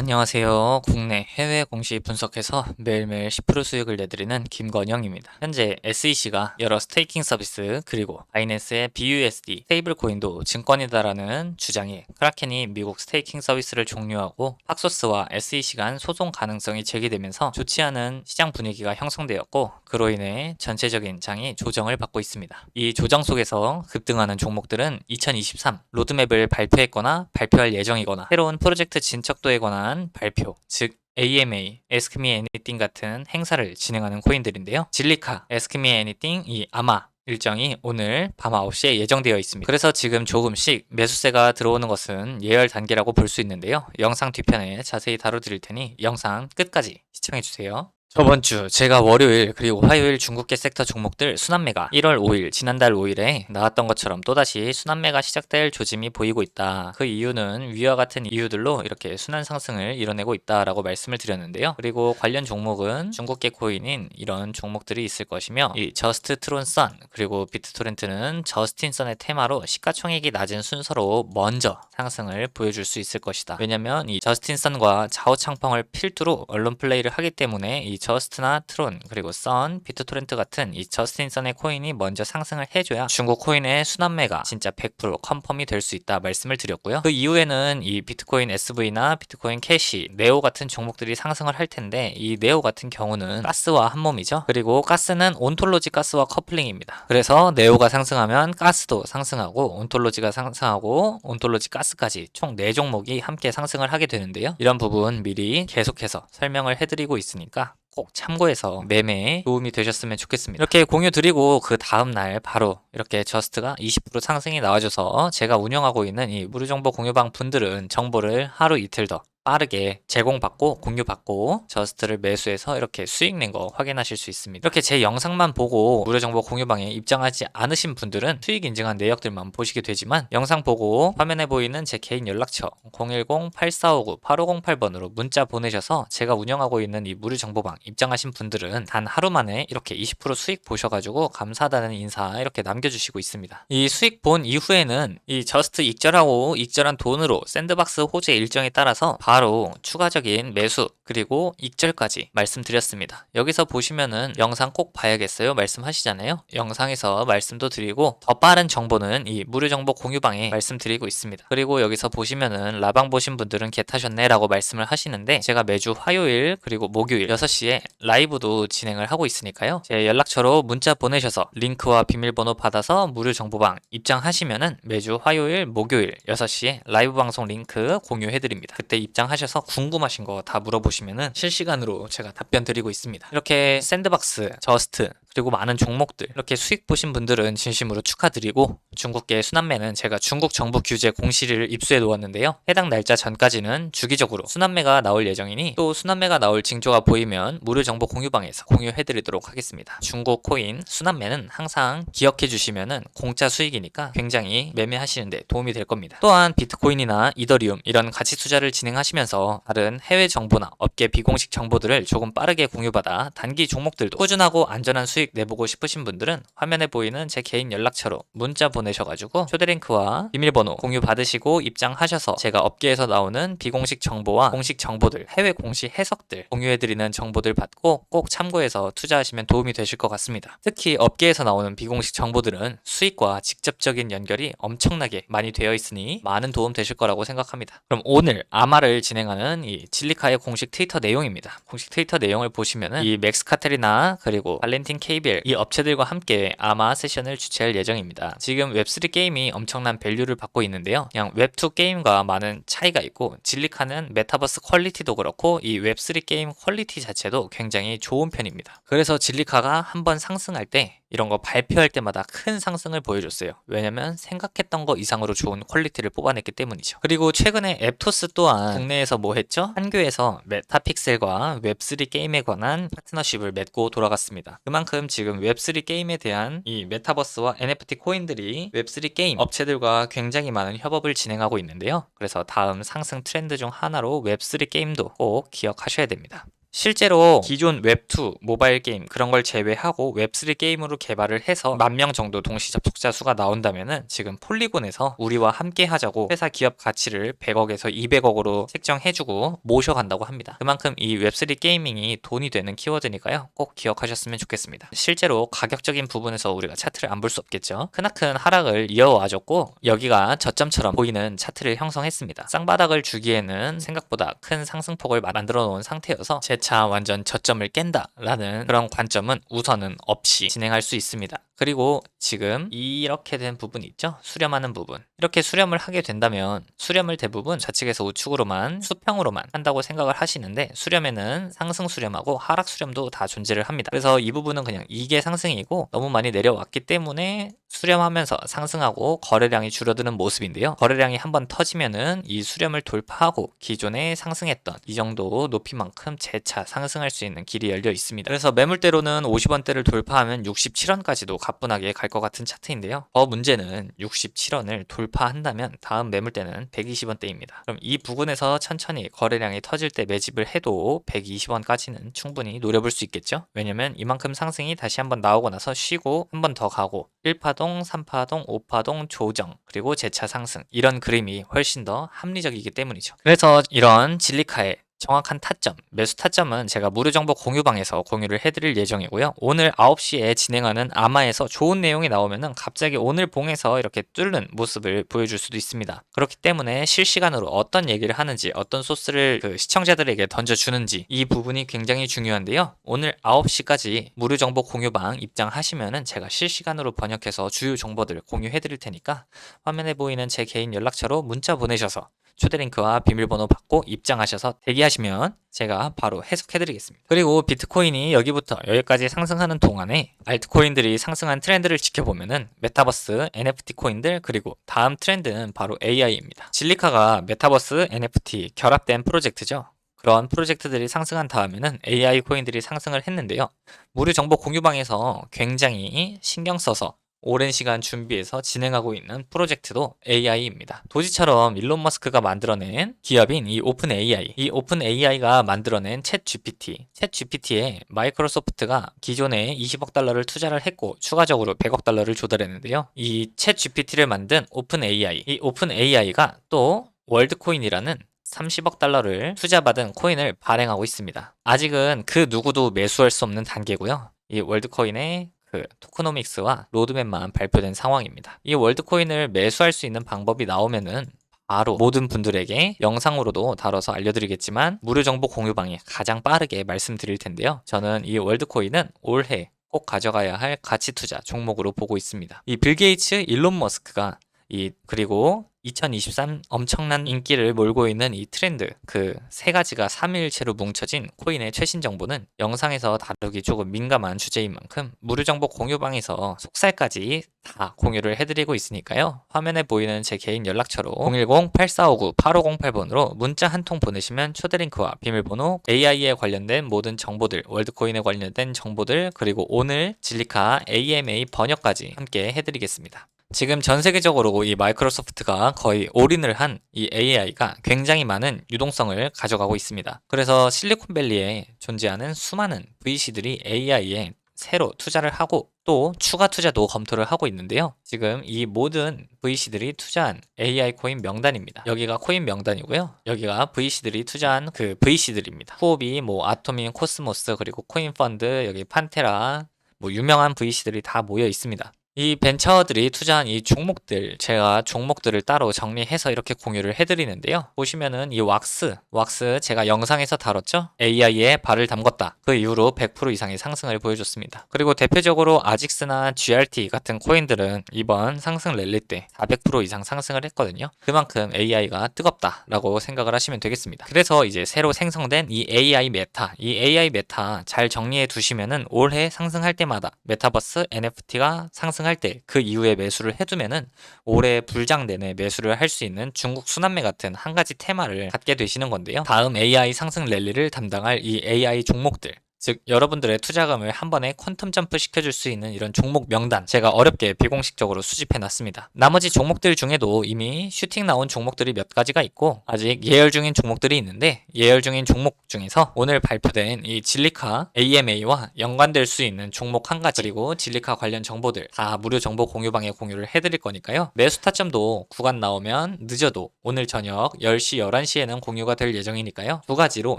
안녕하세요. 국내 해외 공시 분석해서 매일매일 10% 수익을 내드리는 김건영입니다. 현재 SEC가 여러 스테이킹 서비스 그리고 바이낸스의 BUSD 스테이블 코인도 증권이다라는 주장에 크라켄이 미국 스테이킹 서비스를 종료하고 팍소스와 SEC 간 소송 가능성이 제기되면서 좋지 않은 시장 분위기가 형성되었고 그로 인해 전체적인 장이 조정을 받고 있습니다. 이 조정 속에서 급등하는 종목들은 2023 로드맵을 발표했거나 발표할 예정이거나 새로운 프로젝트 진척도에 관한 발표, 즉 AMA, Ask Me Anything 같은 행사를 진행하는 코인들인데요. 진리카, Ask Me Anything 이 아마 일정이 오늘 밤 9시에 예정되어 있습니다. 그래서 지금 조금씩 매수세가 들어오는 것은 예열 단계라고 볼 수 있는데요. 영상 뒤편에 자세히 다뤄드릴 테니 영상 끝까지 시청해주세요. 저번 주 제가 월요일 그리고 화요일 중국계 섹터 종목들 순환매가 1월 5일 지난달 5일에 나왔던 것처럼 또다시 순환매가 시작될 조짐이 보이고 있다. 그 이유는 위와 같은 이유들로 이렇게 순환 상승을 이뤄내고 있다라고 말씀을 드렸는데요. 그리고 관련 종목은 중국계 코인인 이런 종목들이 있을 것이며 이 저스트 트론 선 그리고 비트토렌트는 저스틴 선의 테마로 시가총액이 낮은 순서로 먼저 상승을 보여줄 수 있을 것이다. 왜냐면 이 저스틴 선과 좌우창펑을 필두로 언론 플레이를 하기 때문에 이 저스트나 트론 그리고 선, 비트토렌트 같은 이 저스틴 선의 코인이 먼저 상승을 해줘야 중국 코인의 순환매가 진짜 100% 컨펌이 될 수 있다 말씀을 드렸고요. 그 이후에는 이 비트코인 SV나 비트코인 캐시, 네오 같은 종목들이 상승을 할 텐데 이 네오 같은 경우는 가스와 한 몸이죠. 그리고 가스는 온톨로지 가스와 커플링입니다. 그래서 네오가 상승하면 가스도 상승하고 온톨로지가 상승하고 온톨로지 가스까지 총 4종목이 함께 상승을 하게 되는데요. 이런 부분 미리 계속해서 설명을 해드리고 있으니까 꼭 참고해서 매매에 도움이 되셨으면 좋겠습니다. 이렇게 공유 드리고 그 다음 날 바로 이렇게 저스트가 20% 상승이 나와줘서 제가 운영하고 있는 이 무료정보 공유방 분들은 정보를 하루 이틀 더 빠르게 제공받고 공유받고 저스트를 매수해서 이렇게 수익 낸 거 확인하실 수 있습니다. 이렇게 제 영상만 보고 무료 정보 공유방에 입장하지 않으신 분들은 수익 인증한 내역들만 보시게 되지만 영상 보고 화면에 보이는 제 개인 연락처 010-8459-8508번으로 문자 보내셔서 제가 운영하고 있는 이 무료 정보방 입장하신 분들은 단 하루 만에 이렇게 20% 수익 보셔가지고 감사하다는 인사 이렇게 남겨주시고 있습니다. 이 수익 본 이후에는 이 저스트 익절하고 익절한 돈으로 샌드박스 호재 일정에 따라서 바로 추가적인 매수 그리고 익절까지 말씀드렸습니다. 여기서 보시면은 영상 꼭 봐야겠어요 말씀하시잖아요. 영상에서 말씀도 드리고 더 빠른 정보는 이 무료 정보 공유방에 말씀드리고 있습니다. 그리고 여기서 보시면은 라방 보신 분들은 개 타셨네 라고 말씀을 하시는데 제가 매주 화요일 그리고 목요일 6시에 라이브도 진행을 하고 있으니까요. 제 연락처로 문자 보내셔서 링크와 비밀번호 받아서 무료 정보방 입장하시면은 매주 화요일 목요일 6시에 라이브 방송 링크 공유해드립니다. 그때 입장 하셔서 궁금하신 거 다 물어보시면은 실시간으로 제가 답변 드리고 있습니다. 이렇게 샌드박스, 저스트, 그리고 많은 종목들 이렇게 수익 보신 분들은 진심으로 축하드리고 중국계 순환매는 제가 중국 정부 규제 공시를 입수해 놓았는데요. 해당 날짜 전까지는 주기적으로 순환매가 나올 예정이니 또 순환매가 나올 징조가 보이면 무료 정보 공유방에서 공유해 드리도록 하겠습니다. 중국 코인 순환매는 항상 기억해 주시면은 공짜 수익이니까 굉장히 매매하시는데 도움이 될 겁니다. 또한 비트코인이나 이더리움 이런 가치 투자를 진행하시면서 다른 해외 정보나 업계 비공식 정보들을 조금 빠르게 공유받아 단기 종목들도 꾸준하고 안전한 수익 내보고 싶으신 분들은 화면에 보이는 제 개인 연락처로 문자 보내셔가지고 초대링크와 비밀번호 공유 받으시고 입장하셔서 제가 업계에서 나오는 비공식 정보와 공식 정보들, 해외 공시 해석들 공유해드리는 정보들 받고 꼭 참고해서 투자하시면 도움이 되실 것 같습니다. 특히 업계에서 나오는 비공식 정보들은 수익과 직접적인 연결이 엄청나게 많이 되어 있으니 많은 도움 되실 거라고 생각합니다. 그럼 오늘 아마를 진행하는 이 진리카의 공식 트위터 내용입니다. 공식 트위터 내용을 보시면은 이 맥스카텔이나 그리고 발렌틴 KBL 이 업체들과 함께 아마 세션을 주최할 예정입니다. 지금 웹3 게임이 엄청난 밸류를 받고 있는데요. 그냥 웹2 게임과 많은 차이가 있고 진리카는 메타버스 퀄리티도 그렇고 이 웹3 게임 퀄리티 자체도 굉장히 좋은 편입니다. 그래서 진리카가 한번 상승할 때 이런 거 발표할 때마다 큰 상승을 보여줬어요. 왜냐면 생각했던 거 이상으로 좋은 퀄리티를 뽑아냈기 때문이죠. 그리고 최근에 앱토스 또한 국내에서 뭐 했죠? 한교에서 메타픽셀과 웹3 게임에 관한 파트너십을 맺고 돌아갔습니다. 그만큼 지금 웹3 게임에 대한 이 메타버스와 NFT 코인들이 웹3 게임 업체들과 굉장히 많은 협업을 진행하고 있는데요. 그래서 다음 상승 트렌드 중 하나로 웹3 게임도 꼭 기억하셔야 됩니다. 실제로 기존 웹2 모바일 게임 그런 걸 제외하고 웹3 게임으로 개발을 해서 만 명 정도 동시 접속자 수가 나온다면은 지금 폴리곤에서 우리와 함께 하자고 회사 기업 가치를 100억에서 200억으로 책정해주고 모셔간다고 합니다. 그만큼 이 웹3 게이밍이 돈이 되는 키워드니까요. 꼭 기억하셨으면 좋겠습니다. 실제로 가격적인 부분에서 우리가 차트를 안 볼 수 없겠죠. 크나큰 하락을 이어와줬고 여기가 저점처럼 보이는 차트를 형성했습니다. 쌍바닥을 주기에는 생각보다 큰 상승폭을 만들어 놓은 상태여서 제차 완전 저점을 깬다라는 그런 관점은 우선은 없이 진행할 수 있습니다. 그리고 지금 이렇게 된 부분 있죠? 수렴하는 부분. 이렇게 수렴을 하게 된다면 수렴을 대부분 좌측에서 우측으로만 수평으로만 한다고 생각을 하시는데 수렴에는 상승 수렴하고 하락 수렴도 다 존재를 합니다. 그래서 이 부분은 그냥 이게 상승이고 너무 많이 내려왔기 때문에 수렴하면서 상승하고 거래량이 줄어드는 모습인데요. 거래량이 한번 터지면은 이 수렴을 돌파하고 기존에 상승했던 이 정도 높이만큼 재차 상승할 수 있는 길이 열려 있습니다. 그래서 매물대로는 50원대를 돌파하면 67원까지도 가뿐하게 갈 것 같은 차트인데요. 더 문제는 67원을 돌파한다면 다음 매물대는 120원대입니다. 그럼 이 부분에서 천천히 거래량이 터질 때 매집을 해도 120원까지는 충분히 노려볼 수 있겠죠? 왜냐면 이만큼 상승이 다시 한번 나오고 나서 쉬고 한 번 더 가고 1파동, 3파동, 5파동 조정 그리고 재차 상승 이런 그림이 훨씬 더 합리적이기 때문이죠. 그래서 이런 진리카의 정확한 타점, 매수 타점은 제가 무료 정보 공유방에서 공유를 해드릴 예정이고요. 오늘 9시에 진행하는 아마에서 좋은 내용이 나오면은 갑자기 오늘 봉에서 이렇게 뚫는 모습을 보여줄 수도 있습니다. 그렇기 때문에 실시간으로 어떤 얘기를 하는지, 어떤 소스를 그 시청자들에게 던져주는지 이 부분이 굉장히 중요한데요. 오늘 9시까지 무료 정보 공유방 입장하시면은 제가 실시간으로 번역해서 주요 정보들 공유해드릴 테니까 화면에 보이는 제 개인 연락처로 문자 보내셔서 초대 링크와 비밀번호 받고 입장하셔서 대기하시면 제가 바로 해석해드리겠습니다. 그리고 비트코인이 여기부터 여기까지 상승하는 동안에 알트코인들이 상승한 트렌드를 지켜보면은 메타버스, NFT 코인들 그리고 다음 트렌드는 바로 AI입니다. 진리카가 메타버스, NFT 결합된 프로젝트죠. 그런 프로젝트들이 상승한 다음에는 AI 코인들이 상승을 했는데요. 무료 정보 공유방에서 굉장히 신경 써서 오랜 시간 준비해서 진행하고 있는 프로젝트도 AI입니다. 도지처럼 일론 머스크가 만들어낸 기업인 이 오픈 AI, 이 오픈 AI가 만들어낸 챗 GPT, 챗 GPT에 마이크로소프트가 기존에 20억 달러를 투자를 했고 추가적으로 100억 달러를 조달했는데요. 이 챗 GPT를 만든 오픈 AI, 이 오픈 AI가 또 월드코인이라는 30억 달러를 투자받은 코인을 발행하고 있습니다. 아직은 그 누구도 매수할 수 없는 단계고요. 이 월드코인의 그 토크노믹스와 로드맵만 발표된 상황입니다. 이 월드코인을 매수할 수 있는 방법이 나오면은 바로 모든 분들에게 영상으로도 다뤄서 알려드리겠지만 무료 정보 공유방에 가장 빠르게 말씀드릴 텐데요. 저는 이 월드코인은 올해 꼭 가져가야 할 가치 투자 종목으로 보고 있습니다. 이 빌 게이츠, 일론 머스크가 이 그리고 2023 엄청난 인기를 몰고 있는 이 트렌드 그 세 가지가 삼일체로 뭉쳐진 코인의 최신 정보는 영상에서 다루기 조금 민감한 주제인 만큼 무료 정보 공유방에서 속살까지 다 공유를 해드리고 있으니까요. 화면에 보이는 제 개인 연락처로 010-8459-8508번으로 문자 한 통 보내시면 초대 링크와 비밀번호 AI에 관련된 모든 정보들 월드코인에 관련된 정보들 그리고 오늘 진리카 AMA 번역까지 함께 해드리겠습니다. 지금 전 세계적으로 이 마이크로소프트가 거의 올인을 한 이 AI가 굉장히 많은 유동성을 가져가고 있습니다. 그래서 실리콘밸리에 존재하는 수많은 VC들이 AI에 새로 투자를 하고 또 추가 투자도 검토를 하고 있는데요. 지금 이 모든 VC들이 투자한 AI 코인 명단입니다. 여기가 코인 명단이고요. 여기가 VC들이 투자한 그 VC들입니다. 후오비, 뭐 아토민, 코스모스 그리고 코인 펀드, 여기 판테라 뭐 유명한 VC들이 다 모여 있습니다. 이 벤처들이 투자한 이 종목들 제가 종목들을 따로 정리해서 이렇게 공유를 해드리는데요. 보시면은 이 왁스 왁스 제가 영상에서 다뤘죠? AI에 발을 담궜다. 그 이후로 100% 이상의 상승을 보여줬습니다. 그리고 대표적으로 아직스나 GRT 같은 코인들은 이번 상승 랠리 때 400% 이상 상승을 했거든요. 그만큼 AI가 뜨겁다 라고 생각을 하시면 되겠습니다. 그래서 이제 새로 생성된 이 AI 메타 이 AI 메타 잘 정리해 두시면은 올해 상승할 때마다 메타버스 NFT가 상승할 상승할 때 그 이후에 매수를 해두면은 올해 불장 내내 매수를 할 수 있는 중국 순환매 같은 한 가지 테마를 갖게 되시는 건데요. 다음 AI 상승 랠리를 담당할 이 AI 종목들 즉 여러분들의 투자금을 한 번에 퀀텀 점프 시켜줄 수 있는 이런 종목 명단 제가 어렵게 비공식적으로 수집해 놨습니다. 나머지 종목들 중에도 이미 슈팅 나온 종목들이 몇 가지가 있고 아직 예열 중인 종목들이 있는데 예열 중인 종목 중에서 오늘 발표된 이 진리카 AMA와 연관될 수 있는 종목 한 가지 그리고 진리카 관련 정보들 다 무료 정보 공유방에 공유를 해드릴 거니까요. 매수 타점도 구간 나오면 늦어도 오늘 저녁 10시 11시에는 공유가 될 예정이니까요. 두 가지로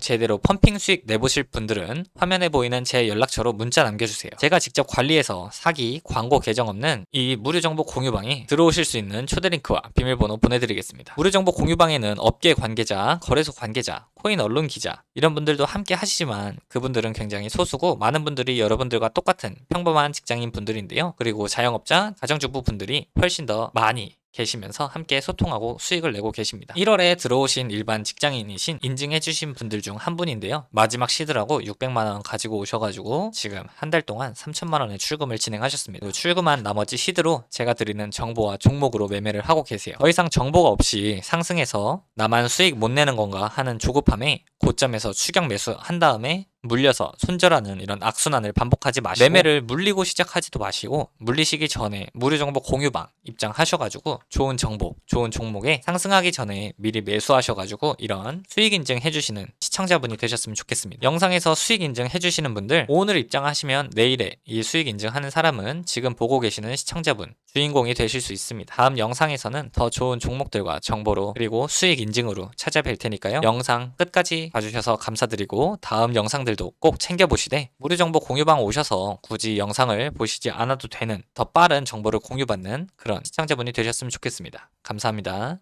제대로 펌핑 수익 내보실 분들은 화면에 보이는 제 연락처로 문자 남겨주세요. 제가 직접 관리해서 사기, 광고 계정 없는 이 무료 정보 공유방에 들어오실 수 있는 초대 링크와 비밀번호 보내드리겠습니다. 무료 정보 공유방에는 업계 관계자, 거래소 관계자, 코인 언론 기자 이런 분들도 함께 하시지만 그분들은 굉장히 소수고 많은 분들이 여러분들과 똑같은 평범한 직장인 분들인데요. 그리고 자영업자, 가정주부 분들이 훨씬 더 많이 계시면서 함께 소통하고 수익을 내고 계십니다. 1월에 들어오신 일반 직장인이신 인증해주신 분들 중 한 분인데요. 마지막 시드라고 600만원 가지고 오셔가지고 지금 한 달 동안 3천만원의 출금을 진행하셨습니다. 출금한 나머지 시드로 제가 드리는 정보와 종목으로 매매를 하고 계세요. 더 이상 정보가 없이 상승해서 나만 수익 못 내는 건가 하는 조급함에 고점에서 추격 매수 한 다음에 물려서 손절하는 이런 악순환을 반복하지 마시고 매매를 물리고 시작하지도 마시고 물리시기 전에 무료 정보 공유방 입장하셔가지고 좋은 정보, 좋은 종목에 상승하기 전에 미리 매수하셔가지고 이런 수익 인증 해주시는 시청자분이 되셨으면 좋겠습니다. 영상에서 수익 인증 해주시는 분들 오늘 입장하시면 내일에 이 수익 인증하는 사람은 지금 보고 계시는 시청자분 주인공이 되실 수 있습니다. 다음 영상에서는 더 좋은 종목들과 정보로 그리고 수익 인증으로 찾아뵐 테니까요. 영상 끝까지 봐주셔서 감사드리고 다음 영상들도 꼭 챙겨보시되 무료 정보 공유방 오셔서 굳이 영상을 보시지 않아도 되는 더 빠른 정보를 공유받는 그런 시청자분이 되셨으면 좋겠습니다. 감사합니다.